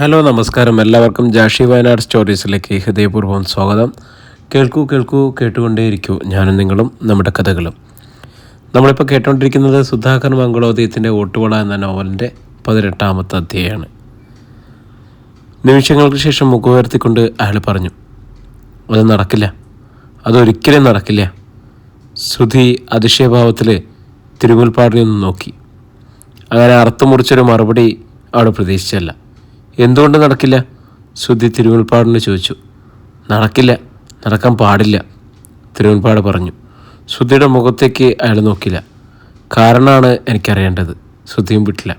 Hello നമസ്കാരം. എല്ലാവർക്കും ജാഷി വയനാട് സ്റ്റോറീസിലേക്ക് ഹൃദയപൂർവം സ്വാഗതം. കേൾക്കൂ കേൾക്കൂ കേട്ടുകൊണ്ടേയിരിക്കൂ ഞാനും നിങ്ങളും നമ്മുടെ കഥകളും. നമ്മളിപ്പോൾ കേട്ടുകൊണ്ടിരിക്കുന്നത് സുധാകർ മംഗളോദയത്തിന്റെ ഓട്ടുവള എന്ന നോവലിന്റെ പതിനെട്ടാമത്തെ അധ്യായമാണ്. നിമിഷങ്ങൾക്ക് ശേഷം മുഖമുയർത്തിക്കൊണ്ട് അയാൾ പറഞ്ഞു അത് നടക്കില്ല. അതൊരിക്കലും നടക്കില്ല. ശ്രുതി അതിശയഭാവത്തിൽ തിരുമുൽപ്പാടിനെ ഒന്ന് നോക്കി. അങ്ങനെ അർത്ഥമുറിച്ചൊരു മറുപടി അവിടെ പ്രതീക്ഷിച്ചല്ല എന്തുകൊണ്ട് നടക്കില്ല? ശ്രുതി തിരുമുൽപ്പാടിന് ചോദിച്ചു. നടക്കില്ല. നടക്കാൻ പാടില്ല. തിരുമുൽപ്പാട് പറഞ്ഞു. ശ്രുതിയുടെ മുഖത്തേക്ക് അയാൾ നോക്കില്ല. കാരണമാണ് എനിക്കറിയേണ്ടത്. ശ്രുതിയും വിട്ടില്ല.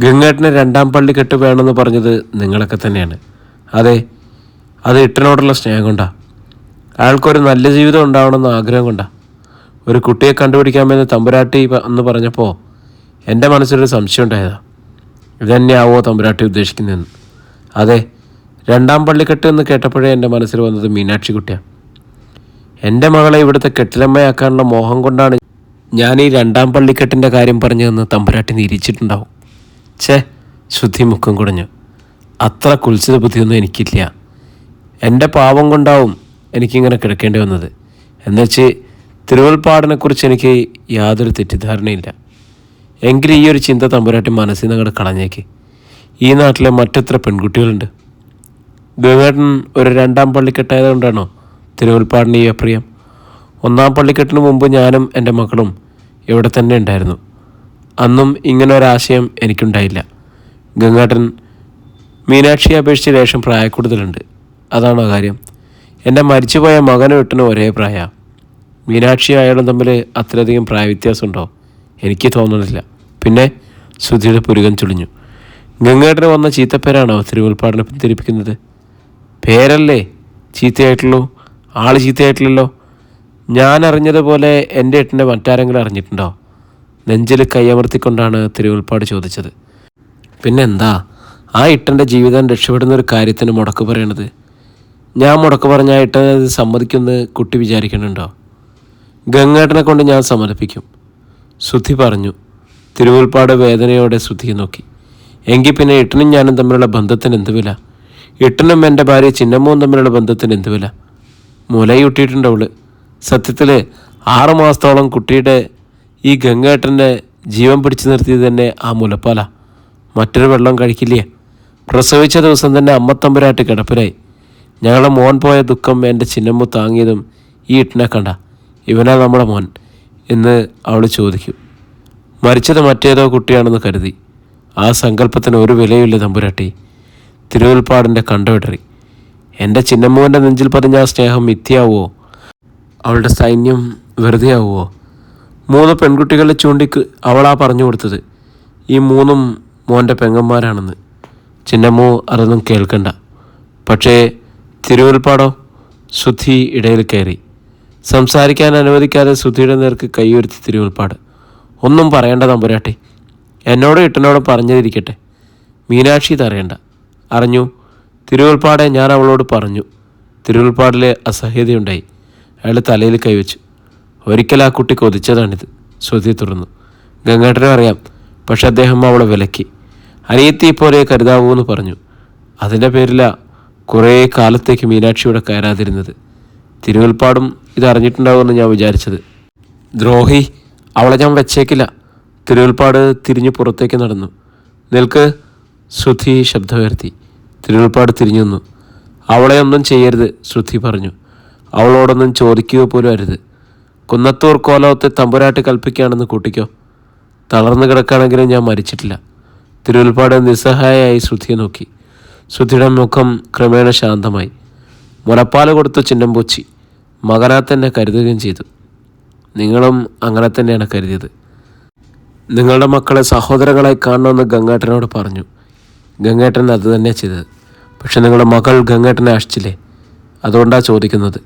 ഗംഗേട്ടന് രണ്ടാം പള്ളി പള്ളിക്കെട്ട് വേണമെന്ന് പറഞ്ഞത് നിങ്ങളൊക്കെ തന്നെയാണ്. അതെ അത് ഇട്ടനോടുള്ള സ്നേഹം കൊണ്ടാ. അയാൾക്കൊരു നല്ല ജീവിതം ഉണ്ടാവണമെന്ന് ആഗ്രഹം കൊണ്ടാ. ഒരു കുട്ടിയെ കണ്ടുപിടിക്കാമെന്ന് തമ്പുരാട്ടി എന്ന് പറഞ്ഞപ്പോൾ എന്റെ മനസ്സിലൊരു സംശയം ഉണ്ടായതാ. ഇതന്നെയാവോ തമ്പുരാട്ടി ഉദ്ദേശിക്കുന്നതെന്ന്. അതെ രണ്ടാം പള്ളിക്കെട്ട് എന്ന് കേട്ടപ്പോഴേ എന്റെ മനസ്സിൽ വന്നത് മീനാക്ഷി കുട്ടിയാണ് എന്റെ മകളെ ഇവിടുത്തെ കെട്ടിലമ്മയാക്കാനുള്ള മോഹം കൊണ്ടാണ് ഞാൻ ഈ രണ്ടാം പള്ളിക്കെട്ടിന്റെ കാര്യം പറഞ്ഞതെന്ന് തമ്പുരാട്ടി നിരീച്ചിട്ടുണ്ടാവും ഛേ ശുദ്ധി മുഖം കുടഞ്ഞു. അത്ര കുൽസിത ബുദ്ധിയൊന്നും എനിക്കില്ല. എന്റെ പാവം കൊണ്ടാവും എനിക്കിങ്ങനെ കിടക്കേണ്ടി വന്നത്. എന്നുവെച്ച് തിരുവൽപ്പാടിനെക്കുറിച്ച് എനിക്ക് യാതൊരു തെറ്റിദ്ധാരണയില്ല. എങ്കിലും ഈ ഒരു ചിന്ത തമ്പുരാട്ടി മനസ്സിൽ നിന്ന് അങ്ങോട്ട് കളഞ്ഞേക്ക്. ഈ നാട്ടിലെ മറ്റെത്ര പെൺകുട്ടികളുണ്ട്? ഗംഗേട്ടൻ ഒരു രണ്ടാം പള്ളിക്കെട്ടായത് കൊണ്ടാണോ തിരുവൽപ്പാടിന് ഈ അപ്രിയം? ഒന്നാം പള്ളിക്കെട്ടിന് മുമ്പ് ഞാനും എന്റെ മക്കളും ഇവിടെ തന്നെ ഉണ്ടായിരുന്നു. അന്നും ഇങ്ങനെ ഒരാശയം എനിക്കുണ്ടായില്ല. ഗംഗാട്ടൻ മീനാക്ഷിയെ അപേക്ഷിച്ച് ലേശം പ്രായക്കൂടുതലുണ്ട്. അതാണോ കാര്യം? എന്റെ മരിച്ചുപോയ മകനും എട്ടിനും ഒരേ പ്രായ മീനാക്ഷി അയാളും തമ്മിൽ അത്രയധികം പ്രായവ്യത്യാസമുണ്ടോ? എനിക്ക് തോന്നുന്നില്ല പിന്നെ ശ്രുതിയുടെ പുരുകൻ ചുളിഞ്ഞു. ഗംഗേട്ടന് വന്ന ചീത്തപ്പേരാണോ തിരുവുൽപ്പാടനം പിന്തിരിപ്പിക്കുന്നത് പേരല്ലേ? ചീത്തയായിട്ടുള്ളൂ. ആൾ ചീത്തയായിട്ടില്ലല്ലോ. ഞാൻ അറിഞ്ഞതുപോലെ എന്റെ എട്ടിന്റെ മറ്റാരെങ്കിലും അറിഞ്ഞിട്ടുണ്ടോ? നെഞ്ചിൽ കൈയമർത്തിക്കൊണ്ടാണ് തിരുവുൽപ്പാട് ചോദിച്ചത്. പിന്നെന്താ? ആ ഇട്ടന്റെ ജീവിതം രക്ഷപ്പെടുന്ന ഒരു കാര്യത്തിന് മുടക്ക് പറയണത്. ഞാൻ മുടക്ക് പറഞ്ഞ ആ സമ്മതിക്കുമെന്ന് കുട്ടി വിചാരിക്കുന്നുണ്ടോ? ഗംഗേട്ടനെ കൊണ്ട് ഞാൻ സമ്മതിപ്പിക്കും. ശ്രുതി പറഞ്ഞു. തിരുവുൽപ്പാട് വേദനയോടെ ശ്രുതിയെ നോക്കി. എങ്കിൽ പിന്നെ ഇട്ടനും ഞാനും തമ്മിലുള്ള ബന്ധത്തിന് എന്ത് വില? ഇട്ടനും എന്റെ ഭാര്യ ചിന്നമ്മവും തമ്മിലുള്ള ബന്ധത്തിന് എന്ത് വില? മുലയൂട്ടിയിട്ടുണ്ട് അവൾ. സത്യത്തിൽ ആറ് മാസത്തോളം കുട്ടിയുടെ ഈ ഗംഗേട്ടന്റെ ജീവൻ പിടിച്ചു നിർത്തിയത് തന്നെ ആ മുലപ്പാല. മറ്റൊരു വെള്ളം കഴിക്കില്ലേ? പ്രസവിച്ച ദിവസം തന്നെ അമ്മത്തമ്പുരായിട്ട് കിടപ്പിലായി. ഞങ്ങളെ മോൻ പോയ ദുഃഖം എന്റെ ചിന്നമ്മ താങ്ങിയതും ഈ ഇട്ടിനെ കണ്ട. ഇവനാ നമ്മുടെ മോൻ എന്ന് അവൾ ചോദിക്കും. മരിച്ചത് മറ്റേതോ കുട്ടിയാണെന്ന് കരുതി. ആ സങ്കല്പത്തിന് ഒരു വിലയില്ല തമ്പുരാട്ടി. തിരുവൽപ്പാടിന്റെ കണ്ടവിടറി എന്റെ ചിന്നമ്മൂവന്റെ നെഞ്ചിൽ പതിഞ്ഞ ആ സ്നേഹം മിഥ്യാവോ അവളുടെ സൈന്യം വെറുതെ ആവുമോ മൂന്ന് പെൺകുട്ടികളെ ചൂണ്ടിക്ക് അവളാ പറഞ്ഞു കൊടുത്തത്. ഈ മൂന്നും മോന്റെ പെങ്ങന്മാരാണെന്ന്. ചിന്നമ്മോ അതൊന്നും കേൾക്കണ്ട. പക്ഷേ തിരുവൽപ്പാടോ? ശുദ്ധി ഇടയിൽ കയറി. സംസാരിക്കാൻ അനുവദിക്കാതെ ശുദ്ധിയുടെ നേർക്ക് കൈയുരുത്തി തിരുവൽപ്പാട്. ഒന്നും പറയേണ്ട തമ്പുരാട്ടി. എന്നോട് ഇട്ടനോട് പറഞ്ഞതിരിക്കട്ടെ. മീനാക്ഷി ഇതറിയണ്ട അറിഞ്ഞു? തിരുവൽപ്പാടെ ഞാൻ അവളോട് പറഞ്ഞു. തിരുവൽപ്പാടിലെ അസഹ്യതയുണ്ടായി. അയാൾ തലയിൽ കൈവച്ചു. ഒരിക്കൽ ആ കുട്ടി കൊതിച്ചതാണിത്. ശ്രുതി തുറന്നു ഗംഗാട്ടനും അറിയാം പക്ഷെ അദ്ദേഹം അവളെ വിലക്കി. അനിയത്തി പോലെ കരുതാവൂ എന്ന് പറഞ്ഞു. അതിന്റെ പേരിലാ കുറേ കാലത്തേക്ക് മീനാക്ഷിയുടെ കയറാതിരുന്നത്. തിരുവൽപ്പാടും ഇത് അറിഞ്ഞിട്ടുണ്ടാവുമെന്ന് ഞാൻ വിചാരിച്ചത്. ദ്രോഹി അവളെ ഞാൻ വെച്ചേക്കില്ല. തിരുവൽപ്പാട് തിരിഞ്ഞു പുറത്തേക്ക് നടന്നു. നിൽക്ക് ശ്രുതി ശബ്ദമുയർത്തി. തിരുവൽപ്പാട് തിരിഞ്ഞു നിന്നു. അവളെ ഒന്നും ചെയ്യരുത് ശ്രുതി പറഞ്ഞു. അവളോടൊന്നും ചോദിക്കുക പോലും അരുത്. കുന്നത്തൂർ കോലത്തെ തമ്പുരാട്ടി കൽപ്പിക്കുകയാണെന്ന് കൂട്ടിക്കോ. തളർന്നു കിടക്കുകയാണെങ്കിലും ഞാൻ മരിച്ചിട്ടില്ല. തിരുവൽപ്പാട് നിസ്സഹായയായി ശ്രുതിയെ നോക്കി. ശ്രുതിയുടെ മുഖം ക്രമേണ ശാന്തമായി. മുലപ്പാൽ കൊടുത്തു ചിന്നംപൂച്ചി മകനാ തന്നെ കരുതുകയും ചെയ്തു. നിങ്ങളും അങ്ങനെ തന്നെയാണ് കരുതിയത്. നിങ്ങളുടെ മക്കളെ സഹോദരങ്ങളെ കാണണമെന്ന് ഗംഗാട്ടനോട് പറഞ്ഞു. ഗംഗേട്ടൻ അത് തന്നെ ചെയ്തത്. പക്ഷെ നിങ്ങളുടെ മകൾ ഗംഗേട്ടനെ അഴിച്ചില്ലേ അതുകൊണ്ടാണ് ചോദിക്കുന്നത്.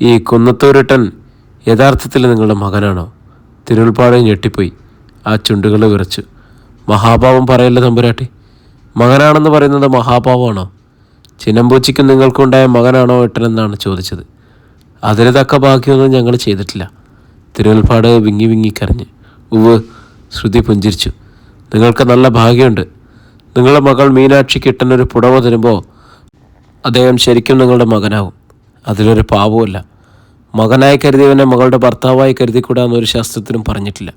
ഈ കുന്നത്തൂരിട്ടൻ യഥാർത്ഥത്തിൽ നിങ്ങളുടെ മകനാണോ? തിരുവൽപ്പാട് ഞെട്ടിപ്പോയി. ആ ചുണ്ടുകൾ വിറച്ചു. മഹാഭാവം പറയല്ല തമ്പുരാട്ടി? മകനാണെന്ന് പറയുന്നത് മഹാഭാവമാണോ ചിന്നമ്പൂച്ചിക്കും നിങ്ങൾക്കുണ്ടായ മകനാണോ ഏട്ടനെന്നാണ് ചോദിച്ചത്. അതിന് തക്ക ബാക്കിയൊന്നും ഞങ്ങൾ ചെയ്തിട്ടില്ല. തിരുവൽപ്പാട് വിങ്ങി വിങ്ങി കരഞ്ഞ്. ഉവ് ശ്രുതി പുഞ്ചിരിച്ചു. നിങ്ങൾക്ക് നല്ല ഭാഗ്യമുണ്ട്. നിങ്ങളുടെ മകൾ മീനാക്ഷി കിട്ടുന്നൊരു പുടവ തരുമ്പോൾ അദ്ദേഹം ശരിക്കും നിങ്ങളുടെ മകനാവും അതിലൊരു പാവവുമില്ല മകനായി കരുതിയവനെ മകളുടെ ഭർത്താവായി കരുതിക്കൂടാന്ന് ഒരു ശാസ്ത്രത്തിനും പറഞ്ഞിട്ടില്ല.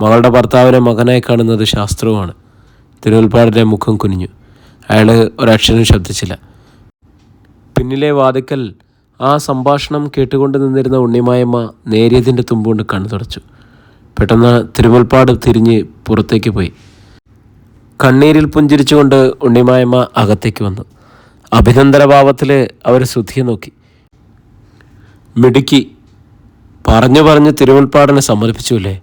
മകളുടെ ഭർത്താവിനെ മകനായി കാണുന്നത് ശാസ്ത്രവുമാണ്. തിരുവൽപ്പാടിന്റെ മുഖം കുനിഞ്ഞു. അയാൾ ഒരക്ഷരം ശബ്ദിച്ചില്ല. പിന്നിലെ വാതിക്കൽ ആ സംഭാഷണം കേട്ടുകൊണ്ട് നിന്നിരുന്ന ഉണ്ണിമായമ്മ നേരിയതിന്റെ തുമ്പുകൊണ്ട് കണ്ണു തുടച്ചു. പെട്ടെന്ന് തിരുമുൽപ്പാട് തിരിഞ്ഞ് പുറത്തേക്ക് പോയി. കണ്ണീരിൽ പുഞ്ചിരിച്ചുകൊണ്ട് ഉണ്ണിമായമ്മ അകത്തേക്ക് വന്നു. അഭിനന്ദനഭാവത്തിൽ അവർ ശുദ്ധിയെ നോക്കി. മിടുക്കി പറഞ്ഞു പറഞ്ഞ് തിരുമുൽപ്പാടിനെ സമ്മതിപ്പിച്ചുല്ലേ?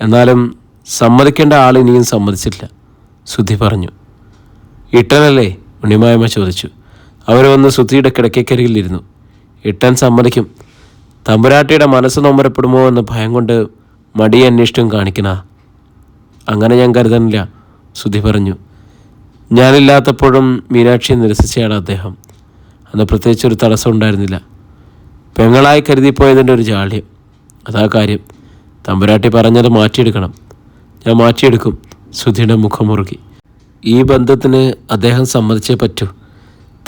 എന്നാലും സമ്മതിക്കേണ്ട ആൾ ഇനിയും സമ്മതിച്ചില്ല സുധി പറഞ്ഞു. ഇട്ടനല്ലേ? ഉണ്ണിമായമ്മ ചോദിച്ചു. അവർ വന്ന് ശുദ്ധിയുടെ കിടക്കക്കരികിലിരുന്നു ഇട്ടൻ സമ്മതിക്കും. തമ്പുരാട്ടിയുടെ മനസ്സ് നൊമ്പരപ്പെടുമോ എന്ന ഭയം കൊണ്ട് മടി അന്വേഷിച്ചും കാണിക്കണ. അങ്ങനെ ഞാൻ കരുതണില്ല സുധി പറഞ്ഞു. ഞാനില്ലാത്തപ്പോഴും മീനാക്ഷിയെ നിരസിച്ചയാണ് അദ്ദേഹം. അന്ന് പ്രത്യേകിച്ച് ഒരു തടസ്സം ഉണ്ടായിരുന്നില്ല. പെങ്ങളായി കരുതിപ്പോയതിന്റെ ഒരു ജാള്യം. അതാ കാര്യം. തമ്പുരാട്ടി പറഞ്ഞത് മാറ്റിയെടുക്കണം. ഞാൻ മാറ്റിയെടുക്കും സുധിയുടെ മുഖം മുറുകി. ഈ ബന്ധത്തിന് അദ്ദേഹം സമ്മതിച്ചേ പറ്റൂ.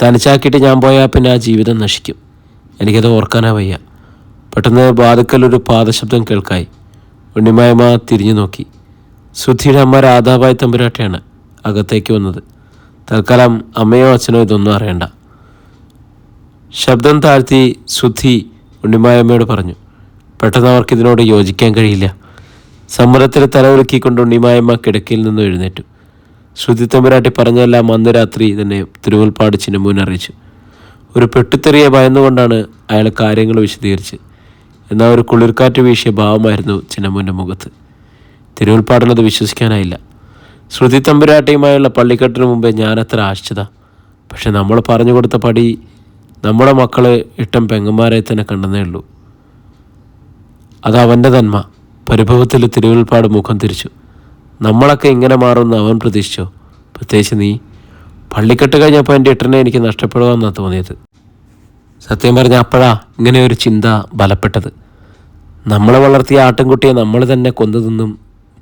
തനിച്ചാക്കിയിട്ട് ഞാൻ പോയാൽ പിന്നെ ആ ജീവിതം നശിക്കും. എനിക്കത് ഓർക്കാനാ വയ്യ. പെട്ടെന്ന് ബാധക്കലൊരു പാദശബ്ദം കേൾക്കായി. ഉണ്ണിമായമ്മ തിരിഞ്ഞു നോക്കി. സുധിയുടെ അമ്മ രാധാബായ് തമ്പുരാട്ടിയാണ് അകത്തേക്ക് വന്നത്. തൽക്കാലം അമ്മയോ അച്ഛനോ ഇതൊന്നും അറിയണ്ട. ശബ്ദം താഴ്ത്തി സുധി ഉണ്ണിമായമ്മയോട് പറഞ്ഞു പെട്ടെന്ന് അവർക്ക് ഇതിനോട് യോജിക്കാൻ കഴിയില്ല. സമ്മതത്തിൽ തലവൊലുക്കിക്കൊണ്ട് ഉണ്ണിമായമ്മ കിടക്കയിൽ നിന്നും എഴുന്നേറ്റു. ശ്രുതി തമ്പുരാട്ടി പറഞ്ഞതെല്ലാം അന്ന് രാത്രി തന്നെ തിരുവൽപ്പാട് ചിന്നമ്മൂൻ അറിയിച്ചു. ഒരു പെട്ടുത്തെറിയെ ഭയന്നുകൊണ്ടാണ് അയാൾ കാര്യങ്ങൾ വിശദീകരിച്ച്. എന്നാൽ ഒരു കുളിർക്കാറ്റ് വീശിയ ഭാവമായിരുന്നു ചിന്നമ്മന്റെ മുഖത്ത്. തിരുവൽപ്പാടിനത് വിശ്വസിക്കാനായില്ല. ശ്രുതി തമ്പുരാട്ടിയുമായുള്ള പള്ളിക്കെട്ടിന് മുമ്പേ ഞാനത്ര ആശ്ചത. പക്ഷെ നമ്മൾ പറഞ്ഞു കൊടുത്ത പടി നമ്മുടെ മക്കൾ ഇട്ടം പെങ്ങന്മാരെ തന്നെ കണ്ടെന്നേ ഉള്ളൂ. അത് അവന്റെ തന്മ പരിഭവത്തിൽ തിരുവൽപ്പാട് മുഖം തിരിച്ചു. നമ്മളൊക്കെ ഇങ്ങനെ മാറുമെന്ന് അവൻ പ്രതീക്ഷിച്ചോ? പ്രത്യേകിച്ച് നീ? പള്ളിക്കെട്ട് കഴിഞ്ഞപ്പോൾ എന്റെ എട്ടിനെ എനിക്ക് നഷ്ടപ്പെടുമെന്നാണ് തോന്നിയത്. സത്യം പറഞ്ഞ അപ്പോഴാ ഇങ്ങനെ ഒരു ചിന്ത ബലപ്പെട്ടത്. നമ്മളെ വളർത്തിയ ആട്ടിൻകുട്ടിയെ നമ്മൾ തന്നെ കൊന്നു തിന്നും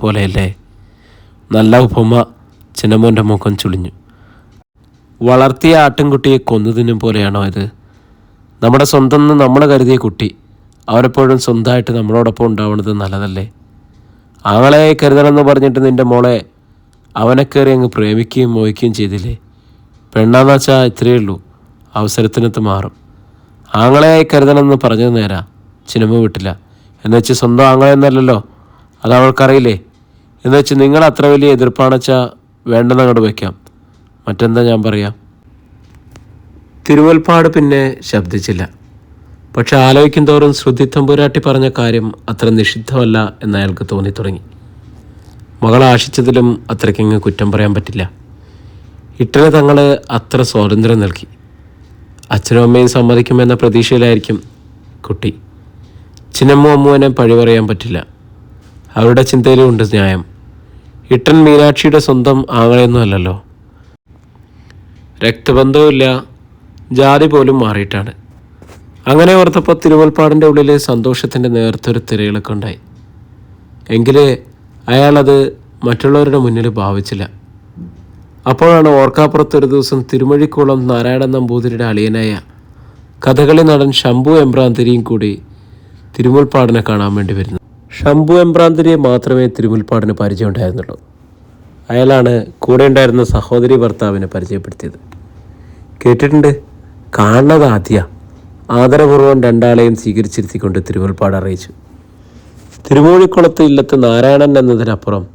പോലെയല്ലേ? നല്ല ഉപമ ചിന്നമ്മോന്റെ മുഖം ചുളിഞ്ഞു. വളർത്തിയ ആട്ടിൻകുട്ടിയെ കൊന്നു തിന്നും പോലെയാണോ ഇത്? നമ്മുടെ സ്വന്തം എന്ന് നമ്മൾ കരുതിയ കുട്ടി അവരെപ്പോഴും സ്വന്തമായിട്ട് നമ്മളോടൊപ്പം ഉണ്ടാവുന്നത് നല്ലതല്ലേ? ആങ്ങളെ കരുതണമെന്ന് പറഞ്ഞിട്ട് നിന്റെ മോളെ അവനെ കയറി അങ്ങ് പ്രേമിക്കുകയും മോഹിക്കുകയും ചെയ്തില്ലേ? പെണ്ണാന്ന് വെച്ചാൽ ഇത്രയേ ഉള്ളൂ. അവസരത്തിനത്ത് മാറും. ആങ്ങളെയായി കരുതണമെന്ന് പറഞ്ഞത് നേരാ. ചിനിമ വിട്ടില്ല. എന്ന് വെച്ച് സ്വന്തം ആങ്ങളെന്നല്ലല്ലോ അത് അവൾക്കറിയില്ലേ? എന്ന് വെച്ച് നിങ്ങൾ അത്ര വലിയ എതിർപ്പാണെച്ചാൽ വേണ്ടെന്ന് അങ്ങോട്ട് വയ്ക്കാം. മറ്റെന്താ ഞാൻ പറയാം? തിരുവൽപ്പാട് പിന്നെ ശബ്ദിച്ചില്ല. പക്ഷെ ആലോചിക്കും തോറും ശ്രുതി തമ്പുരാട്ടി പറഞ്ഞ കാര്യം അത്ര നിഷിദ്ധമല്ല എന്ന് അയാൾക്ക് തോന്നി തുടങ്ങി മകൾ ആശിച്ചതിലും അത്രയ്ക്കങ്ങ് കുറ്റം പറയാൻ പറ്റില്ല. ഇട്ടന് തങ്ങളെ അത്ര സ്വാതന്ത്ര്യം നൽകി. അച്ഛനും അമ്മയും സമ്മതിക്കുമെന്ന പ്രതീക്ഷയിലായിരിക്കും കുട്ടി. ചിന്നമ്മ അമ്മുവിനെ പഴി പറയാൻ പറ്റില്ല. അവരുടെ ചിന്തയിലും ഉണ്ട് ന്യായം. ഇട്ടൻ മീനാക്ഷിയുടെ സ്വന്തം ആങ്ങളെയൊന്നും അല്ലല്ലോ. രക്തബന്ധവുമില്ല. ജാതി പോലും മാറിയിട്ടാണ്. അങ്ങനെ ഓർത്തപ്പോൾ തിരുവൽപ്പാടിന്റെ ഉള്ളിലെ സന്തോഷത്തിന്റെ നേർത്തൊരു തിരയിളക്കുണ്ടായി. എങ്കിൽ അയാളത് മറ്റുള്ളവരുടെ മുന്നിൽ ഭാവിച്ചില്ല. അപ്പോഴാണ് ഓർക്കാപ്പുറത്ത് ഒരു ദിവസം തിരുമഴിക്കുളം നാരായണൻ നമ്പൂതിരിയുടെ അളിയനായ കഥകളി നടൻ ശംഭു എംബ്രാന്തിരിയും കൂടി തിരുമുൽപ്പാടിനെ കാണാൻ വേണ്ടി വരുന്നു. ശംഭു എംബ്രാന്തിരിയെ മാത്രമേ തിരുമുൽപ്പാടിന് പരിചയമുണ്ടായിരുന്നുള്ളൂ. അയാളാണ് കൂടെ ഉണ്ടായിരുന്ന സഹോദരി ഭർത്താവിനെ പരിചയപ്പെടുത്തിയത്. കേട്ടിട്ടുണ്ട്? കാണുന്നത് ആദ്യ. ആദരപൂർവം രണ്ടാളെയും സ്വീകരിച്ചിരുത്തിക്കൊണ്ട് തിരുവൽപ്പാട് അറിയിച്ചു. തിരുമൂഴിക്കുളത്ത് ഇല്ലത്ത് നാരായണൻ എന്നതിനപ്പുറം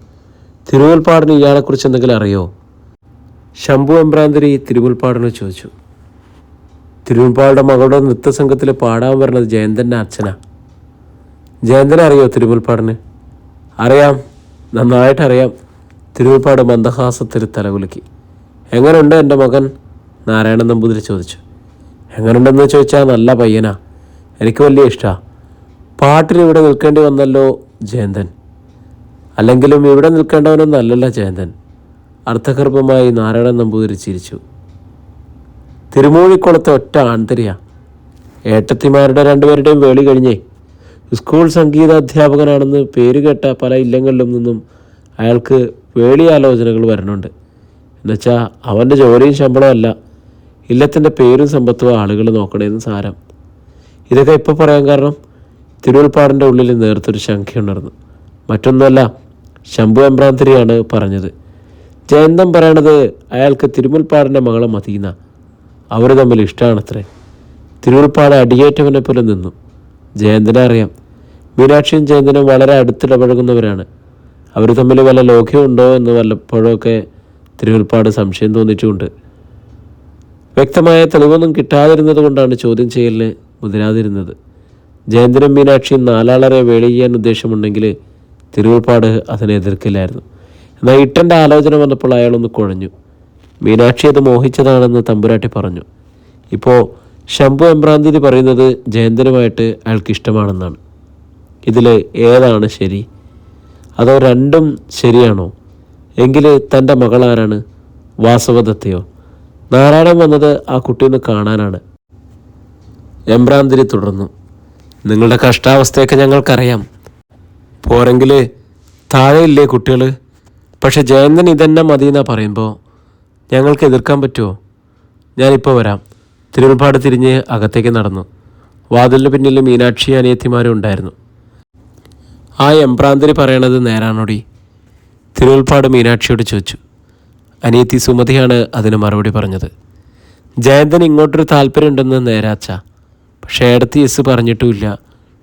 തിരുവൽപ്പാടിന് ഇയാളെക്കുറിച്ച് എന്തെങ്കിലും അറിയോ? ശംഭു എംബ്രാന്തിരി തിരുമുൽപ്പാടിന് ചോദിച്ചു. തിരുമുൽപ്പാടുടെ മകളുടെ നൃത്തസംഘത്തിൽ പാടാൻ വരുന്നത് ജയന്തന്റെ അച്ഛനാ. ജയന്തനെ അറിയോ തിരുമുൽപ്പാടിന്? അറിയാം. നന്നായിട്ട് അറിയാം. തിരുമുൽപ്പാട് മന്ദഹാസത്തിൽ തലകുലുക്കി. എങ്ങനെയുണ്ട് എന്റെ മകൻ? നാരായണൻ നമ്പൂതിരി ചോദിച്ചു. എങ്ങനെയുണ്ടെന്ന് ചോദിച്ചാൽ നല്ല പയ്യനാ. എനിക്ക് വലിയ ഇഷ്ടമാണ് പാട്ടിൽ ഇവിടെ നിൽക്കേണ്ടി വന്നല്ലോ ജയന്തൻ. അല്ലെങ്കിലും ഇവിടെ നിൽക്കേണ്ടവനൊന്നും അല്ലല്ലോ ജയന്തൻ. അർത്ഥഗർഭമായി നാരായണൻ നമ്പൂതിരി ചിരിച്ചു. തിരുമൂഴിക്കുളത്തെ ഒറ്റ ആന്തരിയ ഏട്ടത്തിമാരുടെ രണ്ടുപേരുടെയും വേളി കഴിഞ്ഞേ. സ്കൂൾ സംഗീത അധ്യാപകനാണെന്ന് പേര് കേട്ട പല ഇല്ലങ്ങളിലും നിന്നും അയാൾക്ക് വേളി ആലോചനകൾ വരണുണ്ട്. എന്നുവെച്ചാൽ അവന്റെ ജോലിയും ശമ്പളവും അല്ല. ഇല്ലത്തിന്റെ പേരും സമ്പത്തും ആളുകൾ നോക്കണേന്ന് സാരം. ഇതൊക്കെ ഇപ്പോൾ പറയാൻ കാരണം തിരുവൽപ്പാടിന്റെ ഉള്ളിൽ നേർത്തൊരു ശംഖയുണർന്നു. മറ്റൊന്നുമല്ല ശംഭു എംബ്രാന്തിരിയാണ് പറഞ്ഞത്. ജയന്തം പറയണത് അയാൾക്ക് തിരുമുൽപ്പാടിന്റെ മകളെ മതീന അവർ തമ്മിൽ ഇഷ്ടമാണത്രേ തിരുമുൽപ്പാട് അടിയേറ്റവനെ പോലെ നിന്നു. ജയന്തനെ അറിയാം. മീനാക്ഷിയും ജയന്തനും വളരെ അടുത്തിടപഴകുന്നവരാണ് അവർ തമ്മിൽ വല്ല ലോക്യമുണ്ടോ എന്ന് വല്ലപ്പോഴൊക്കെ തിരുമുൽപ്പാട് സംശയം തോന്നിച്ചുകൊണ്ട്. വ്യക്തമായ തെളിവൊന്നും കിട്ടാതിരുന്നത് കൊണ്ടാണ് ചോദ്യം ചെയ്യലിന് മുതിരാതിരുന്നത്. ജയന്തനും മീനാക്ഷിയും നാലാളരെ വേളി ചെയ്യാൻ ഉദ്ദേശമുണ്ടെങ്കിൽ തിരുവുൾപ്പാട് അതിനെ എതിർക്കില്ലായിരുന്നു. ഇട്ടന്റെ ആലോചന വന്നപ്പോൾ അയാളൊന്ന് കുഴഞ്ഞു. മീനാക്ഷി അത് മോഹിച്ചതാണെന്ന് തമ്പുരാട്ടി പറഞ്ഞു. ഇപ്പോൾ ശംഭു എംബ്രാന്തിരി പറയുന്നത് ജയന്തനുമായിട്ട് അയാൾക്ക് ഇഷ്ടമാണെന്നാണ് ഇതിൽ ഏതാണ് ശരി? അതോ രണ്ടും ശരിയാണോ? എങ്കിൽ തന്റെ മകളാരാണ്? വാസവദത്തയോ? നാരായണൻ വന്നത് ആ കുട്ടിയൊന്ന് കാണാനാണ്. എംബ്രാന്തിരി തുടർന്നു. നിങ്ങളുടെ കഷ്ടാവസ്ഥയൊക്കെ ഞങ്ങൾക്കറിയാം. പോരെങ്കിൽ താഴെയില്ലേ കുട്ടികൾ പക്ഷെ ജയന്തൻ ഇതന്നെ മതിയെന്നാ പറയുമ്പോൾ ഞങ്ങൾക്ക് എതിർക്കാൻ പറ്റുമോ ഞാനിപ്പോൾ വരാം. തിരുവൽപ്പാട് തിരിഞ്ഞ് അകത്തേക്ക് നടന്നു. വാതിലിന് പിന്നിൽ മീനാക്ഷി അനിയത്തിമാരും ഉണ്ടായിരുന്നു. ആ എംപ്രാന്തിരി പറയണത് നേരാണോടി? തിരുവൽപ്പാട് മീനാക്ഷിയോട് ചോദിച്ചു. അനിയത്തി സുമതിയാണ് അതിന് മറുപടി പറഞ്ഞത്. ജയന്തൻ ഇങ്ങോട്ടൊരു താല്പര്യമുണ്ടെന്ന് നേരാച്ച. പക്ഷേ ഏടത്തി എസ് പറഞ്ഞിട്ടുമില്ല.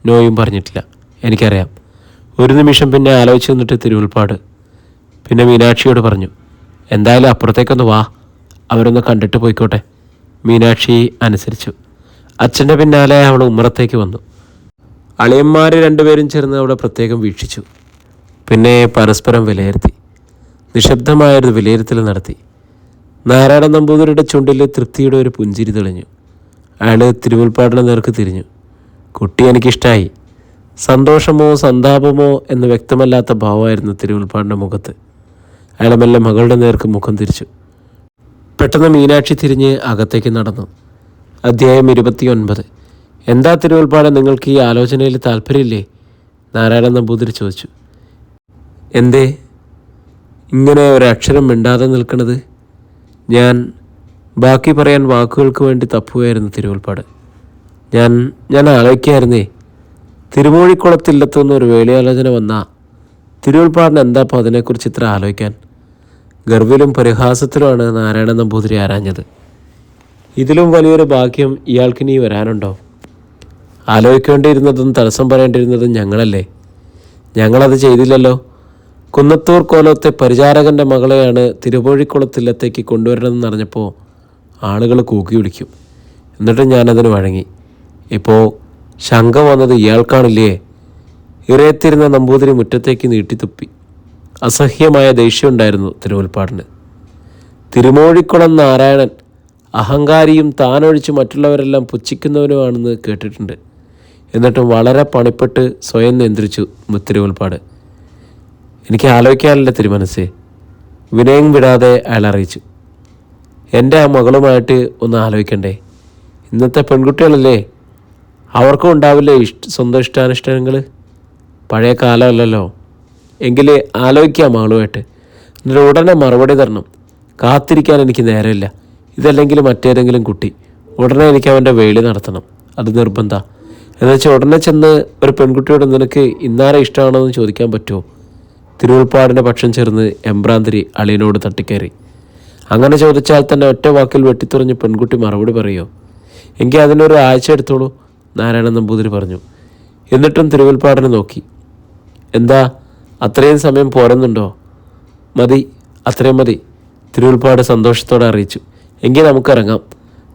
നോയും പറഞ്ഞിട്ടില്ല. എനിക്കറിയാം. ഒരു നിമിഷം പിന്നെ ആലോചിച്ച് നിന്നിട്ട് തിരുവൽപ്പാട് പിന്നെ മീനാക്ഷിയോട് പറഞ്ഞു എന്തായാലും അപ്പുറത്തേക്കൊന്ന് വാ അവരൊന്ന് കണ്ടിട്ട് പോയിക്കോട്ടെ മീനാക്ഷി അനുസരിച്ചു. അച്ഛന്റെ പിന്നാലെ അവൾ ഉമ്മറത്തേക്ക് വന്നു. അളിയന്മാർ രണ്ടുപേരും ചേർന്ന് അവിടെ പ്രത്യേകം വീക്ഷിച്ചു. പിന്നെ പരസ്പരം വിലയിരുത്തി. നിശബ്ദമായൊരു വിലയിരുത്തൽ നടത്തി. നാരായണ നമ്പൂതിരിയുടെ ചുണ്ടിൽ തൃപ്തിയുടെ ഒരു പുഞ്ചിരി തെളിഞ്ഞു. അയാൾ തിരുവുൽപ്പാടിന് നേർക്ക് തിരിഞ്ഞു. കുട്ടി എനിക്കിഷ്ടമായി സന്തോഷമോ സന്താപമോ എന്ന് വ്യക്തമല്ലാത്ത ഭാവമായിരുന്നു തിരുവുൽപ്പാടിന്റെ മുഖത്ത്. അയാൾ മെല്ലെ മകളുടെ നേർക്ക് മുഖം തിരിച്ചു. പെട്ടെന്ന് മീനാക്ഷി തിരിഞ്ഞ് അകത്തേക്ക് നടന്നു. അധ്യായം ഇരുപത്തിയൊൻപത്. എന്താ തിരുവൽപ്പാട് നിങ്ങൾക്ക് ഈ ആലോചനയിൽ താല്പര്യമില്ലേ? നാരായണൻ നമ്പൂതിരി ചോദിച്ചു. എന്തേ? ഇങ്ങനെ ഒരക്ഷരം മിണ്ടാതെ നിൽക്കണത്? ഞാൻ ബാക്കി പറയാൻ വാക്കുകൾക്ക് വേണ്ടി തപ്പുകയായിരുന്നു തിരുവൽപ്പാട്. ഞാൻ ഞാൻ ആലോചിക്കായിരുന്നേ. തിരുമൂഴിക്കുളത്തില്ലെത്തുന്ന ഒരു വേളിയാലോചന വന്ന തിരുവൽപ്പാടിന് എന്താ അപ്പോൾ അതിനെക്കുറിച്ച് ഇത്ര ആലോചിക്കാൻ? ഗർവിലും പരിഹാസത്തിലുമാണ് നാരായണ നമ്പൂതിരി ആരാഞ്ഞത്. ഇതിലും വലിയൊരു ഭാഗ്യം ഇയാൾക്കിനി വരാനുണ്ടോ? ആലോചിക്കേണ്ടിയിരുന്നതും തടസ്സം പറയേണ്ടിയിരുന്നതും ഞങ്ങളല്ലേ? ഞങ്ങളത് ചെയ്തില്ലല്ലോ. കുന്നത്തൂർ കോലത്തെ പരിചാരകന്റെ മകളെയാണ് തിരുവോഴിക്കുളത്തില്ലത്തേക്ക് കൊണ്ടുവരണമെന്ന് അറിഞ്ഞപ്പോൾ ആളുകൾ കൂക്കി വിളിക്കും. എന്നിട്ട് ഞാനതിന് വഴങ്ങി. ഇപ്പോൾ ശങ്ക വന്നത് ഇയാൾക്കാണില്ലേ? ഇറയത്തിരുന്ന നമ്പൂതിരി മുറ്റത്തേക്ക് നീട്ടിത്തുപ്പി. അസഹ്യമായ ദേഷ്യമുണ്ടായിരുന്നു തിരുവൽപ്പാടിന്. തിരുമോഴിക്കുളം നാരായണൻ അഹങ്കാരിയും താനൊഴിച്ച് മറ്റുള്ളവരെല്ലാം പുച്ഛിക്കുന്നവനുമാണെന്ന് കേട്ടിട്ടുണ്ട്. എന്നിട്ടും വളരെ പണിപ്പെട്ട് സ്വയം നിയന്ത്രിച്ചു തിരുവൽപ്പാട്. എനിക്ക് ആലോചിക്കാനില്ല തിരുമനസ്സേ. വിനയം വിടാതെ അയാൾ അറിയിച്ചു. എന്റെ ആ മകളുമായിട്ട് ഒന്ന് ആലോചിക്കണ്ടേ? ഇന്നത്തെ പെൺകുട്ടികളല്ലേ? അവർക്കും ഉണ്ടാവില്ലേ ഇഷ്ട സ്വന്തം ഇഷ്ടാനിഷ്ടങ്ങൾ പഴയ കാലമല്ലല്ലോ. എങ്കിൽ ആലോചിക്കാം ആളുമായിട്ട്. എന്നിട്ട് ഉടനെ മറുപടി തരണം. കാത്തിരിക്കാൻ എനിക്ക് നേരമില്ല. ഇതല്ലെങ്കിൽ മറ്റേതെങ്കിലും കുട്ടി. ഉടനെ എനിക്ക് അവന്റെ വേളി നടത്തണം. അത് നിർബന്ധ. എന്നുവെച്ചാൽ ഉടനെ ചെന്ന് ഒരു പെൺകുട്ടിയോട് നിനക്ക് ഇന്നാരെ ഇഷ്ടമാണോ എന്ന് ചോദിക്കാൻ പറ്റുമോ തിരുവുൾപ്പാടിന്റെ പക്ഷം ചേർന്ന് എംബ്രാന്തിരി അളിയനോട് തട്ടിക്കയറി. അങ്ങനെ ചോദിച്ചാൽ തന്നെ ഒറ്റ വാക്കിൽ വെട്ടിത്തുറഞ്ഞ് പെൺകുട്ടി മറുപടി പറയുമോ എങ്കിൽ അതിനൊരു ആഴ്ച എടുത്തോളൂ നാരായണൻ നമ്പൂതിരി പറഞ്ഞു. എന്നിട്ടും തിരുവൽപ്പാടിനെ നോക്കി. എന്താ? അത്രയും സമയം പോരുന്നുണ്ടോ? മതി അത്രയും മതി. തിരുവൽപ്പാട് സന്തോഷത്തോടെ അറിയിച്ചു. എങ്കിൽ നമുക്കിറങ്ങാം.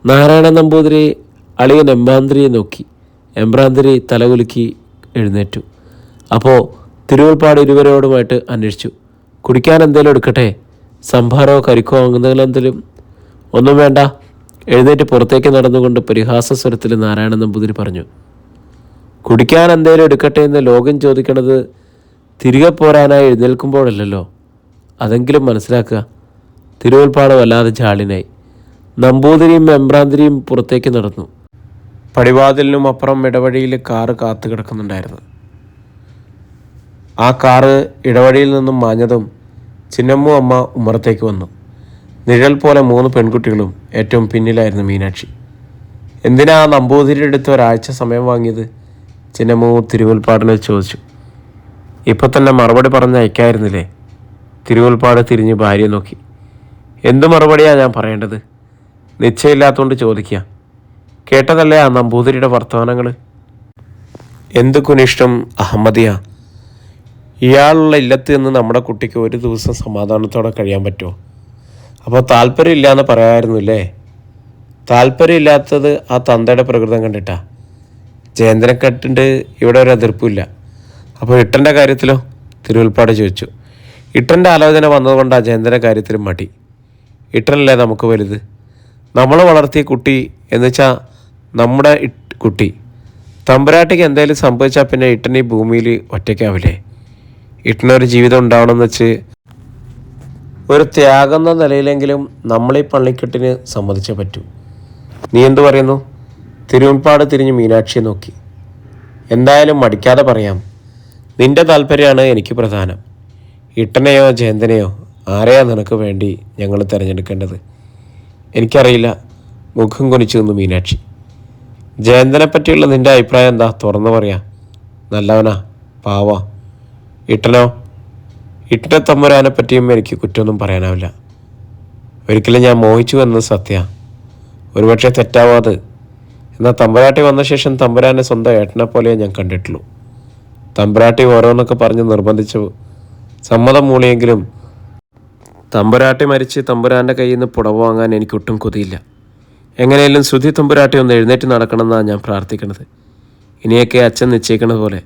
നാരായണ നമ്പൂതിരി അളിയൻ എമ്പാന്തിരിയെ നോക്കി. എമ്പ്രാന്തിരി തലകുലുക്കി എഴുന്നേറ്റു. അപ്പോൾ തിരുവൽപ്പാട് ഇരുവരോടുമായിട്ട് അന്വേഷിച്ചു. കുടിക്കാൻ എന്തെങ്കിലും എടുക്കട്ടെ? സംഭാരമോ കരിക്കോ എന്തെങ്കിലും? ഒന്നും വേണ്ട. എഴുന്നേറ്റ് പുറത്തേക്ക് നടന്നുകൊണ്ട് പരിഹാസ സ്വരത്തിൽ നാരായണ നമ്പൂതിരി പറഞ്ഞു. കുടിക്കാൻ എന്തേലും എടുക്കട്ടെ എന്ന് ലോകം ചോദിക്കണത് തിരികെ പോരാനായി എഴുന്നേൽക്കുമ്പോഴല്ലോ അതെങ്കിലും മനസ്സിലാക്കുക. തിരുവൽപ്പാടം വല്ലാതെ ജാളിനായി. നമ്പൂതിരിയും മെമ്പ്രാന്തിരിയും പുറത്തേക്ക് നടന്നു. പടിവാതിലിനും അപ്പുറം ഇടവഴിയിൽ കാറ് കാത്തു കിടക്കുന്നുണ്ടായിരുന്നു. ആ കാറ് ഇടവഴിയിൽ നിന്നും മാഞ്ഞതും ചിന്നമ്മു അമ്മ ഉമ്മറത്തേക്ക് വന്നു. നിഴൽ പോലെ മൂന്ന് പെൺകുട്ടികളും ഏറ്റവും പിന്നിലായിരുന്നു മീനാക്ഷി. എന്തിനാ നമ്പൂതിരിയുടെ അടുത്ത് ഒരാഴ്ച സമയം വാങ്ങിയത്? ചിന്നമ്മു തിരുവൽപ്പാടിനെ ചോദിച്ചു. ഇപ്പം തന്നെ മറുപടി പറഞ്ഞ് അയക്കായിരുന്നില്ലേ? തിരുവുൽപ്പാട് തിരിഞ്ഞ് ഭാര്യയെ നോക്കി. എന്ത് മറുപടിയാണ് ഞാൻ പറയേണ്ടത്? നിശ്ചയമില്ലാത്തതുകൊണ്ട് ചോദിക്കുക കേട്ടതല്ലേ ആ നമ്പൂതിരിയുടെ വർത്തമാനങ്ങൾ എന്ത് കുനിഷ്ടം അഹമ്മദിയ. ഇയാളുള്ള ഇല്ലത്ത് നിന്ന് നമ്മുടെ കുട്ടിക്ക് ഒരു ദിവസം സമാധാനത്തോടെ കഴിയാൻ പറ്റുമോ അപ്പോൾ താല്പര്യമില്ല എന്ന് പറയാമായിരുന്നില്ലേ താല്പര്യമില്ലാത്തത് ആ തന്തയുടെ പ്രകൃതം കണ്ടിട്ടാ. ജയന്തനക്കെട്ടിന്റെ ഇവിടെ ഒരു എതിർപ്പില്ല അപ്പോൾ ഇട്ടന്റെ കാര്യത്തിലോ? തിരുവൽപ്പാട് ചോദിച്ചു. ഇട്ടന്റെ ആലോചന വന്നതുകൊണ്ട് അജയന്തന്റെ കാര്യത്തിലും മടി. ഇട്ടനല്ലേ നമുക്ക് വലുത്? നമ്മൾ വളർത്തിയ കുട്ടി എന്നുവെച്ചാൽ നമ്മുടെ കുട്ടി. തമ്പുരാട്ടിക്ക് എന്തെങ്കിലും സംഭവിച്ചാൽ പിന്നെ ഇട്ടൻ ഈ ഭൂമിയിൽ ഒറ്റയ്ക്കാവില്ലേ? ഇട്ടനൊരു ജീവിതം ഉണ്ടാവണമെന്ന് വെച്ച് ഒരു ത്യാഗം എന്ന നിലയിലെങ്കിലും നമ്മളീ പള്ളിക്കെട്ടിന് സമ്മതിച്ചേ പറ്റൂ. നീ എന്തു പറയുന്നു? തിരുവൻപാട് തിരിഞ്ഞ് മീനാക്ഷിയെ നോക്കി. എന്തായാലും മടിക്കാതെ പറയാം. നിന്റെ താല്പര്യമാണ് എനിക്ക് പ്രധാനം. ഇട്ടനെയോ ജയന്തനെയോ ആരെയാ നിനക്ക് വേണ്ടി ഞങ്ങൾ തിരഞ്ഞെടുക്കേണ്ടത്? എനിക്കറിയില്ല. മുഖം കുനിച്ചു നിന്നു മീനാക്ഷി. ജയന്തനെ പറ്റിയുള്ള നിന്റെ അഭിപ്രായം എന്താ? തുറന്നു പറയാ. നല്ലവനാ പാവാ. ഇട്ടനോ? ഇട്ടനെ തമ്പുരാനെ പറ്റിയും എനിക്ക് കുറ്റമൊന്നും പറയാനാവില്ല. ഒരിക്കലും ഞാൻ മോഹിച്ചു എന്നത് സത്യ. ഒരുപക്ഷെ തെറ്റാവാത് എന്നാൽ തമ്പുരാട്ടി വന്ന ശേഷം തമ്പുരാനെ സ്വന്തം ഏട്ടനെ പോലെ ഞാൻ കണ്ടിട്ടുള്ളൂ. തമ്പുരാട്ടി ഓരോന്നൊക്കെ പറഞ്ഞ് നിർബന്ധിച്ചു. സമ്മതം മൂളിയെങ്കിലും തമ്പുരാട്ടി മരിച്ച് തമ്പുരാന്റെ കയ്യിൽ നിന്ന് പുടവ് വാങ്ങാൻ എനിക്ക് ഒട്ടും കൊതിയില്ല. എങ്ങനെയെങ്കിലും ശ്രുതി തമ്പുരാട്ടി ഒന്ന് എഴുന്നേറ്റ് നടക്കണമെന്നാണ് ഞാൻ പ്രാർത്ഥിക്കുന്നത് ഇനിയൊക്കെ അച്ഛൻ നിശ്ചയിക്കണത് പോലെ.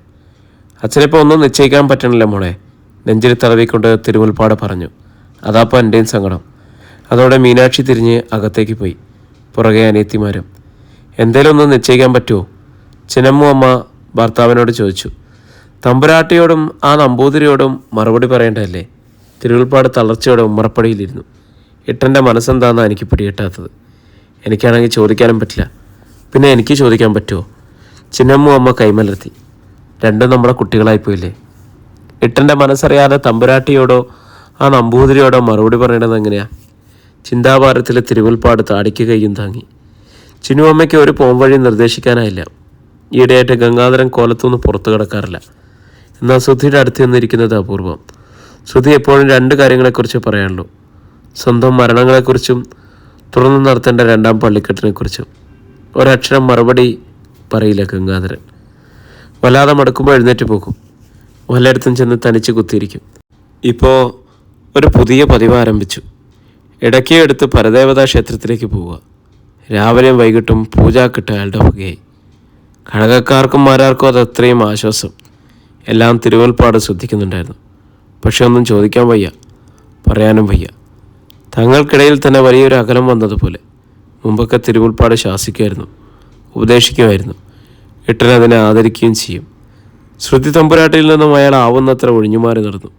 അച്ഛനിപ്പോൾ ഒന്നും നിശ്ചയിക്കാൻ പറ്റണില്ല മോളെ. നെഞ്ചിൽ തടവിക്കൊണ്ട് തിരുമുൽപ്പാട് പറഞ്ഞു. അതാപ്പോൾ എന്റെയും സങ്കടം. അതോടെ മീനാക്ഷി തിരിഞ്ഞ് അകത്തേക്ക് പോയി. പുറകെ അനിയത്തിമാരും. എന്തേലും ഒന്ന് നിശ്ചയിക്കാൻ പറ്റുമോ ചിനമ്മു അമ്മ ഭർത്താവിനോട് ചോദിച്ചു. തമ്പുരാട്ടിയോടും ആ നമ്പൂതിരിയോടും മറുപടി പറയേണ്ടതല്ലേ? തിരുവിൽപ്പാട് തളർച്ചയോടെ ഉമ്മറപ്പടിയിലിരുന്നു. ഇട്ടന്റെ മനസ്സെന്താണെന്നാണ് എനിക്ക് പിടികിട്ടാത്തത്? എനിക്കാണെങ്കിൽ ചോദിക്കാനും പറ്റില്ല. പിന്നെ എനിക്ക് ചോദിക്കാൻ പറ്റുമോ ചിന്നമ്മു അമ്മ കൈമലർത്തി. രണ്ടും നമ്മുടെ കുട്ടികളായിപ്പോയില്ലേ? ഇട്ടന്റെ മനസ്സറിയാതെ തമ്പുരാട്ടിയോടോ ആ നമ്പൂതിരിയോടോ മറുപടി പറയേണ്ടത് എങ്ങനെയാണ് ചിന്താഭാരത്തിൽ തിരുവൽപ്പാട് താടിക്ക് കൈയും താങ്ങി. ചിനുവമ്മയ്ക്ക് ഒരു പോംവഴി നിർദ്ദേശിക്കാനായില്ല. ഈയിടെയായിട്ട് ഗംഗാധരൻ കോലത്തുനിന്ന് പുറത്തു കിടക്കാറില്ല. എന്നാൽ ശ്രുതിയുടെ അടുത്ത് നിന്നിരിക്കുന്നത് അപൂർവം. ശ്രുതി എപ്പോഴും രണ്ട് കാര്യങ്ങളെക്കുറിച്ച് പറയാനുള്ളൂ സ്വന്തം മരണങ്ങളെക്കുറിച്ചും തുടർന്ന് നടത്തേണ്ട രണ്ടാം പള്ളിക്കെട്ടിനെക്കുറിച്ചും. ഒരക്ഷരം മറുപടി പറയില്ല ഗംഗാധരൻ. വല്ലാതെ മടുക്കുമ്പോൾ എഴുന്നേറ്റ് പോകും. വല്ലയിടത്തും ചെന്ന് തനിച്ച് കുത്തിയിരിക്കും. ഇപ്പോൾ ഒരു പുതിയ പതിവ് ആരംഭിച്ചു. ഇടയ്ക്ക് എടുത്ത് പരദേവതാ ക്ഷേത്രത്തിലേക്ക് പോവുക. രാവിലെയും വൈകിട്ടും പൂജാക്കിട്ട് അയാളുടെ വകയായി ഘടകക്കാർക്കും മാരാർക്കും അത് അത്രയും ആശ്വാസം. എല്ലാം തിരുവൽപ്പാട് ശ്രദ്ധിക്കുന്നുണ്ടായിരുന്നു. പക്ഷെ ഒന്നും ചോദിക്കാൻ വയ്യ പറയാനും വയ്യ. തങ്ങൾക്കിടയിൽ തന്നെ വലിയൊരു അകലം വന്നതുപോലെ മുമ്പൊക്കെ തിരുവുൾപ്പാട് ശാസിക്കുമായിരുന്നു ഉപദേശിക്കുമായിരുന്നു ഇട്ടൻ അതിനെ ആദരിക്കുകയും ചെയ്യും. ശ്രുതി തമ്പുരാട്ടിൽ നിന്നും അയാൾ ആവുന്നത്ര ഒഴിഞ്ഞുമാറി നടന്നു.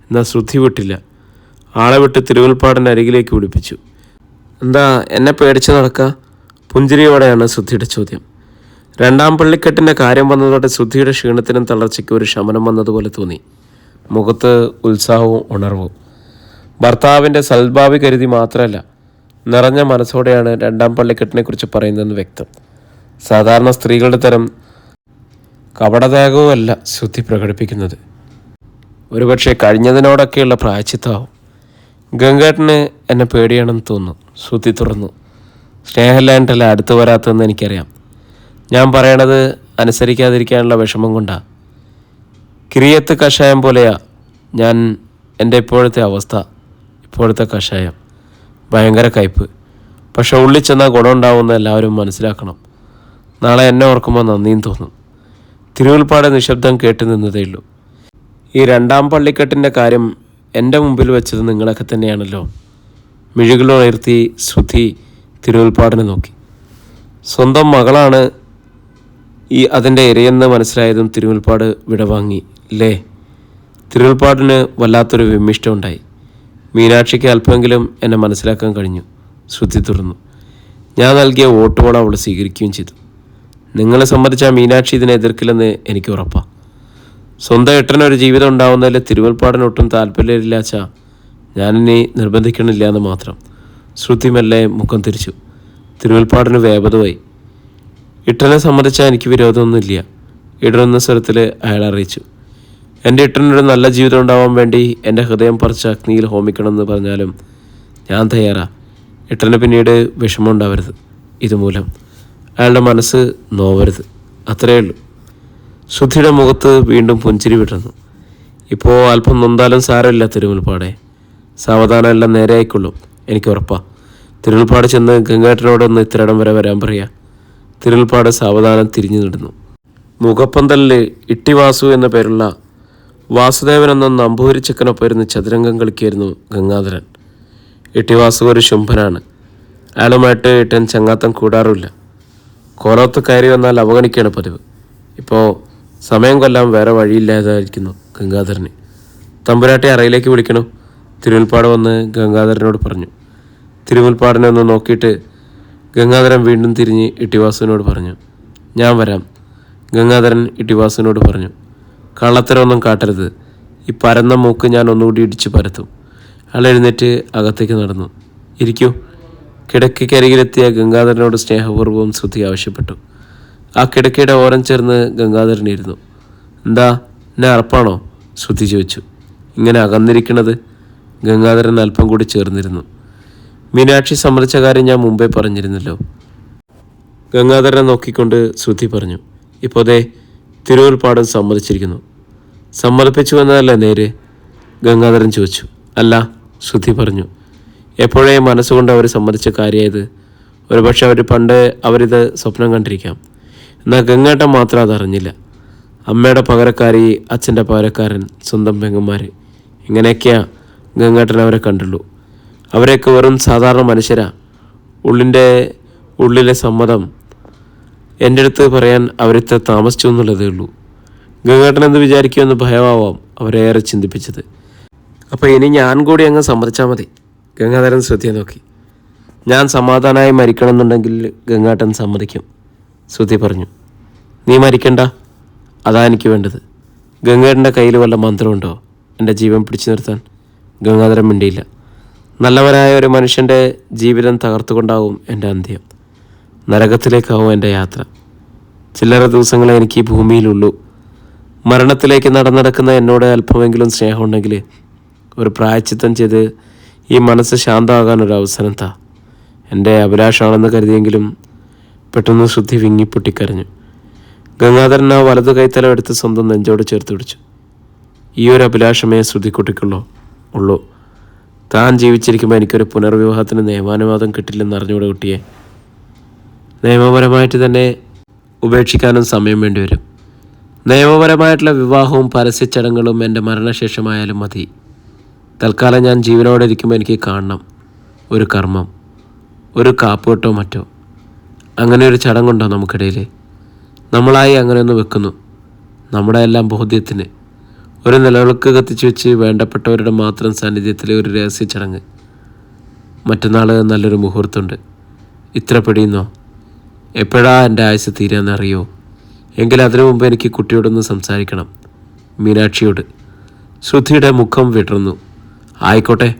എന്നാൽ ശ്രുതി വിട്ടില്ല. ആളെ വിട്ട് തിരുവൽപ്പാടിന്റെ അരികിലേക്ക് വിളിപ്പിച്ചു. എന്താ എന്നെ പേടിച്ച് നടക്കുക പുഞ്ചിരിയോടെയാണ് ശ്രുതിയുടെ ചോദ്യം. രണ്ടാം പള്ളിക്കെട്ടിന്റെ കാര്യം വന്നതോടെ ശുദ്ധിയുടെ ക്ഷീണത്തിനും തളർച്ചയ്ക്കും ഒരു ശമനം വന്നതുപോലെ തോന്നി. മുഖത്ത് ഉത്സാഹവും ഉണർവും. ഭർത്താവിന്റെ സൽഭാവി കരുതി മാത്രമല്ല നിറഞ്ഞ മനസ്സോടെയാണ് രണ്ടാം പള്ളിക്കെട്ടിനെക്കുറിച്ച് പറയുന്നതെന്ന് വ്യക്തം. സാധാരണ സ്ത്രീകളുടെ തരം കപടത്യാഗവുമല്ല ശ്രുതി പ്രകടിപ്പിക്കുന്നത്. ഒരുപക്ഷെ കഴിഞ്ഞതിനോടൊക്കെയുള്ള പ്രായച്ചിത്താവും. ഗംഗേട്ടന് എന്നെ പേടിയാണെന്ന് തോന്നുന്നു. ശ്രുതി തുറന്നു. സ്നേഹമില്ലാണ്ടല്ല അടുത്ത് വരാത്തതെന്ന് എനിക്കറിയാം. ഞാൻ പറയണത് അനുസരിക്കാതിരിക്കാനുള്ള വിഷമം കൊണ്ടാണ് കിരിയത്ത് കഷായം പോലെയാ ഞാൻ എന്റെ ഇപ്പോഴത്തെ അവസ്ഥ ഇപ്പോഴത്തെ കഷായം. ഭയങ്കര കയ്പ് പക്ഷെ ഉള്ളിൽ ചെന്നാൽ ഗുണമുണ്ടാവുമെന്ന് എല്ലാവരും മനസ്സിലാക്കണം. നാളെ എന്നെ ഓർക്കുമ്പോൾ നന്ദിയും തോന്നും. തിരുവൽപ്പാട് നിശബ്ദം കേട്ടു നിന്നതേയുള്ളൂ ഈ രണ്ടാം പള്ളിക്കെട്ടിന്റെ കാര്യം എന്റെ മുമ്പിൽ വെച്ചത് നിങ്ങളൊക്കെ തന്നെയാണല്ലോ. മിഴികളുയർത്തി ശ്രുതി തിരുവൽപ്പാടിനെ നോക്കി. സ്വന്തം മകളാണ് ഈ അതിന്റെ ഇരയെന്ന് മനസ്സിലായതും തിരുവൽപ്പാട് വിടവാങ്ങി ലേ തിരുവൽപ്പാടിന് വല്ലാത്തൊരു വിമ്മിഷ്ടമുണ്ടായി. മീനാക്ഷിക്ക് അല്പമെങ്കിലും എന്നെ മനസ്സിലാക്കാൻ കഴിഞ്ഞു. ശ്രുതി തുറന്നു. ഞാൻ നൽകിയ വോട്ടുകൾ അവൾ സ്വീകരിക്കുകയും ചെയ്തു. നിങ്ങളെ സംബന്ധിച്ച മീനാക്ഷി ഇതിനെ എതിർക്കില്ലെന്ന് എനിക്ക് ഉറപ്പാണ് സ്വന്തം എട്ടനൊരു ജീവിതം ഉണ്ടാവുന്നതിൽ തിരുവൽപ്പാടിനൊട്ടും താല്പര്യമില്ലാച്ച ഞാനിനി നിർബന്ധിക്കണില്ല എന്ന് മാത്രം ശ്രുതി മെല്ലെ മുഖം തിരിച്ചു. തിരുവൽപ്പാടിന് വേപതുമായി ഇട്ടനെ സംബന്ധിച്ചാൽ എനിക്ക് വിരോധമൊന്നുമില്ല. ഇടറുന്ന സ്വരത്തിൽ അയാൾ അറിയിച്ചു. എന്റെ ഇട്ടനൊരു നല്ല ജീവിതം ഉണ്ടാവാൻ വേണ്ടി എന്റെ ഹൃദയം പറിച്ച് അഗ്നിയിൽ ഹോമിക്കണമെന്ന് പറഞ്ഞാലും ഞാൻ തയ്യാറാ. ഇട്ടന് പിന്നീട് വിഷമം ഉണ്ടാവരുത്. ഇതുമൂലം അയാളുടെ മനസ്സ് നോവരുത്. അത്രയേ ഉള്ളൂ. ശ്രുതിയുടെ മുഖത്ത് വീണ്ടും പുഞ്ചിരി വിടുന്നു ഇപ്പോൾ അല്പം നൊന്താലും സാരമില്ല തിരുമുൽപ്പാടെ. സാവധാനം എല്ലാം നേരെ ആയിക്കൊള്ളും എനിക്ക് ഉറപ്പാ. തിരുമുൽപ്പാട് ചെന്ന് ഗംഗേട്ടനോടൊന്ന് ഇത്രയിടം വരെ വരാൻ പറയാ. തിരുമുൽപ്പാട് സാവധാനം തിരിഞ്ഞു നിടുന്നു. മുഖപ്പന്തലിൽ ഇട്ടിവാസു എന്ന പേരുള്ള വാസുദേവൻ എന്ന നമ്പൂരി ചെക്കനൊപ്പമായിരുന്നു ചതുരംഗം കളിക്കായിരുന്നു ഗംഗാധരൻ. ഇട്ടിവാസു ഒരു ശുംഭനാണ്. അയാളുമായിട്ട് ഇട്ടൻ ചങ്ങാത്തം കൂടാറുമില്ല. കോലത്ത് കയറി വന്നാൽ അവഗണിക്കുകയാണ് പതിവ്. ഇപ്പോൾ സമയം കൊല്ലാൻ വേറെ വഴിയില്ലാതായിരിക്കുന്നു ഗംഗാധരന്. തമ്പുരാട്ടി അറയിലേക്ക് വിളിക്കണോ? തിരുമുൽപ്പാട് വന്ന് ഗംഗാധരനോട് പറഞ്ഞു. തിരുമുൽപ്പാടിനെ ഒന്ന് നോക്കിയിട്ട് ഗംഗാധരൻ വീണ്ടും തിരിഞ്ഞ് ഇട്ടിവാസുവിനോട് പറഞ്ഞു ഞാൻ വരാം ഗംഗാധരൻ ഇട്ടിവാസുവിനോട് പറഞ്ഞു കള്ളത്തരമൊന്നും കാട്ടരുത്. ഈ പരന്ന മൂക്ക് ഞാൻ ഒന്നുകൂടി ഇടിച്ച് പരത്തും. അയാൾ എഴുന്നേറ്റ് അകത്തേക്ക് നടന്നു. ഇരിക്കൂ. കിടക്കയ്ക്കരികിലെത്തിയ ഗംഗാധരനോട് സ്നേഹപൂർവം ശ്രുതി ആവശ്യപ്പെട്ടു. ആ കിടക്കയുടെ ഓരം ചേർന്ന് ഗംഗാധരൻ ഇരുന്നു. എന്താ എന്നെ അറപ്പാണോ? ശ്രുതി ചോദിച്ചു. ഇങ്ങനെ അകന്നിരിക്കണത്? ഗംഗാധരൻ അല്പം കൂടി ചേർന്നിരുന്നു. മീനാക്ഷി സമ്മതിച്ച കാര്യം ഞാൻ മുമ്പേ പറഞ്ഞിരുന്നല്ലോ. ഗംഗാധരനെ നോക്കിക്കൊണ്ട് ശ്രുതി പറഞ്ഞു ഇപ്പോൾ ദേ തിരുവൽപ്പാടം സമ്മതിച്ചിരിക്കുന്നു. സമ്മതിപ്പിച്ചു എന്നതല്ല നേരെ? ഗംഗാധരൻ ചോദിച്ചു. അല്ല ശ്രുതി പറഞ്ഞു എപ്പോഴേ മനസ്സുകൊണ്ട് അവർ സമ്മതിച്ച കാര്യമായത്? ഒരുപക്ഷെ അവർ പണ്ട് അവരിത് സ്വപ്നം കണ്ടിരിക്കാം. എന്നാൽ ഗംഗേട്ടൻ മാത്രം അതറിഞ്ഞില്ല അമ്മയുടെ പകരക്കാരി അച്ഛന്റെ പകരക്കാരൻ സ്വന്തം പെങ്ങന്മാർ ഇങ്ങനെയൊക്കെയാ ഗംഗേട്ടൻ അവരെ കണ്ടുള്ളൂ. അവരെയൊക്കെ വെറും സാധാരണ മനുഷ്യരാ. ഉള്ളിന്റെ ഉള്ളിലെ സമ്മതം എന്റെ അടുത്ത് പറയാൻ അവരിത്ര താമസിച്ചു എന്നുള്ളതേ ഉള്ളൂ. ഗംഗേട്ടൻ എന്ത് വിചാരിക്കുമെന്ന് ഭയമാവാം അവരേറെ ചിന്തിപ്പിച്ചത്. അപ്പോൾ ഇനി ഞാൻ കൂടി അങ്ങ് സമ്മതിച്ചാൽ മതി. ഗംഗാധരൻ ശ്രുതിയെ നോക്കി. ഞാൻ സമാധാനമായി മരിക്കണമെന്നുണ്ടെങ്കിൽ ഗംഗാട്ടൻ സമ്മതിക്കും. ശ്രുതി പറഞ്ഞു. നീ മരിക്കണ്ട. അതാ എനിക്ക് വേണ്ടത്. ഗംഗേട്ടന്റെ കയ്യിൽ വല്ല മന്ത്രമുണ്ടോ? എന്റെ ജീവൻ പിടിച്ചു നിർത്താൻ ഗംഗാധരൻ മിണ്ടിയില്ല. നല്ലവനായ ഒരു മനുഷ്യന്റെ ജീവിതം തകർത്തുകൊണ്ടാവും എന്റെ അന്ത്യം. നരകത്തിലേക്കാവും എന്റെ യാത്ര. ചില്ലറ ദിവസങ്ങളെ എനിക്ക് ഈ ഭൂമിയിലുള്ളൂ. മരണത്തിലേക്ക് നടന്നടക്കുന്ന എന്നോട് അല്പമെങ്കിലും സ്നേഹമുണ്ടെങ്കിൽ ഒരു പ്രായച്ചിത്തം ചെയ്ത് ഈ മനസ്സ് ശാന്തമാകാൻ ഒരു അവസരം താ. എന്റെ അഭിലാഷമാണെന്ന് കരുതിയെങ്കിലും പെട്ടെന്ന് ശുദ്ധി വിങ്ങി പൊട്ടിക്കരഞ്ഞു. ഗംഗാധരൻ ആ വലതു കൈത്തലം എടുത്ത് സ്വന്തം നെഞ്ചോട് ചേർത്ത് പിടിച്ചു. ഈ ഒരു അഭിലാഷമേ ശ്രുതിക്കുട്ടിക്കുള്ളൂ ഉള്ളൂ. താൻ ജീവിച്ചിരിക്കുമ്പോൾ എനിക്കൊരു പുനർവിവാഹത്തിന് നിയമാനുവാദം കിട്ടില്ലെന്ന് അറിഞ്ഞുകൂടെ കുട്ടിയെ. നിയമപരമായിട്ട് തന്നെ ഉപേക്ഷിക്കാനും സമയം വേണ്ടിവരും. നിയമപരമായിട്ടുള്ള വിവാഹവും പരസ്യ ചടങ്ങുകളും എന്റെ മരണശേഷമായാലും മതി. തൽക്കാലം ഞാൻ ജീവനോടെ ഇരിക്കുമ്പോൾ എനിക്ക് കാണണം. ഒരു കർമ്മം ഒരു കാപ്പുകെട്ടോ മറ്റോ. അങ്ങനെ ഒരു ചടങ്ങുണ്ടോ നമുക്കിടയിൽ നമ്മളായി അങ്ങനെയൊന്ന് വെക്കുന്നു. നമ്മുടെ എല്ലാം ബോധ്യത്തിന്. ഒരു നിലവിളക്ക് കത്തിച്ചു വെച്ച് വേണ്ടപ്പെട്ടവരുടെ മാത്രം സാന്നിധ്യത്തിലെ ഒരു രഹസ്യ ചടങ്ങ്. മറ്റന്നാൾ നല്ലൊരു മുഹൂർത്തമുണ്ട്. ഇത്ര പിടിയുന്നോ? എപ്പോഴാ എന്റെ ആയുസ് തീരാന്നറിയോ എങ്കിൽ അതിനു മുമ്പ് എനിക്ക് കുട്ടിയോടൊന്ന് സംസാരിക്കണം. മീനാക്ഷിയോട്. ശ്രുതിയുടെ മുഖം വിടർന്നു. ആയിക്കോട്ടെ.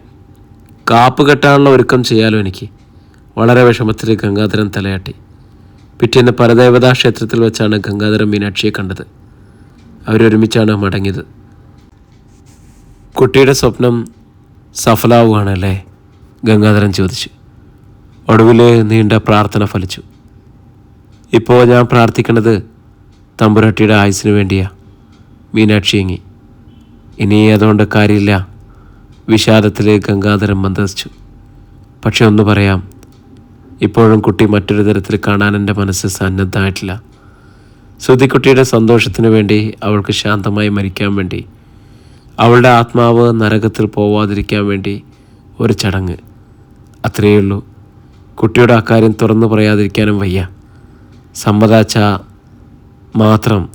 കാപ്പ് കെട്ടാനുള്ള ഒരുക്കം ചെയ്യാലോ എനിക്ക്. വളരെ വിഷമത്തിൽ ഗംഗാധരൻ തലയാട്ടി. പിറ്റേന്ന് പരദേവതാ ക്ഷേത്രത്തിൽ വെച്ചാണ് ഗംഗാധരൻ മീനാക്ഷിയെ കണ്ടത്. അവരൊരുമിച്ചാണ് മടങ്ങിയത്. കുട്ടിയുടെ സ്വപ്നം സഫലാവുകയാണല്ലേ? ഗംഗാധരൻ ചോദിച്ചു. ഒടുവിൽ നീണ്ട പ്രാർത്ഥന ഫലിച്ചു. ഇപ്പോൾ ഞാൻ പ്രാർത്ഥിക്കുന്നത് തമ്പുരാട്ടിയുടെ ആയുസിന് വേണ്ടിയാ. മീനാക്ഷി എങ്ങി ഇനി അതുകൊണ്ട് കാര്യമില്ല. വിഷാദത്തിൽ ഗംഗാധരൻ മന്ദസിച്ചു പക്ഷെ ഒന്ന് പറയാം. ഇപ്പോഴും കുട്ടി മറ്റൊരു തരത്തിൽ കാണാൻ എന്റെ മനസ്സ് സന്നദ്ധമായിട്ടില്ല. ശ്രുതിക്കുട്ടിയുടെ സന്തോഷത്തിന് വേണ്ടി അവൾക്ക് ശാന്തമായി മരിക്കാൻ വേണ്ടി അവളുടെ ആത്മാവ് നരകത്തിൽ പോവാതിരിക്കാൻ വേണ്ടി ഒരു ചടങ്ങ്. അത്രയേ ഉള്ളൂ കുട്ടിയുടെ അക്കാര്യം തുറന്നു പറയാതിരിക്കാനും വയ്യ. സമ്മതാച്ച മാത്രം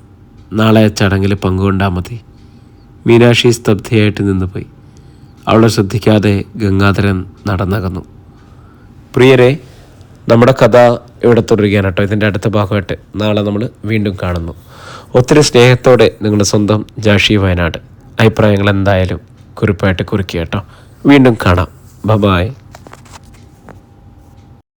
നാളെ ചടങ്ങിൽ പങ്കുകൊണ്ടാൽ മതി. മീനാക്ഷി സ്തബ്ധയായിട്ട് നിന്നുപോയി. അവളെ ശ്രദ്ധിക്കാതെ ഗംഗാധരൻ നടന്നകന്നു. പ്രിയരെ നമ്മുടെ കഥ ഇവിടെ തുടരുകയാണ് കേട്ടോ ഇതിന്റെ അടുത്ത ഭാഗമായിട്ട് നാളെ നമ്മൾ വീണ്ടും കാണുന്നു. ഒത്തിരി സ്നേഹത്തോടെ നിങ്ങളുടെ സ്വന്തം ജാഷി വയനാട്. അഭിപ്രായങ്ങൾ എന്തായാലും കുറിപ്പായിട്ട് കുറിക്കുക കേട്ടോ. വീണ്ടും കാണാം. Bye-bye bye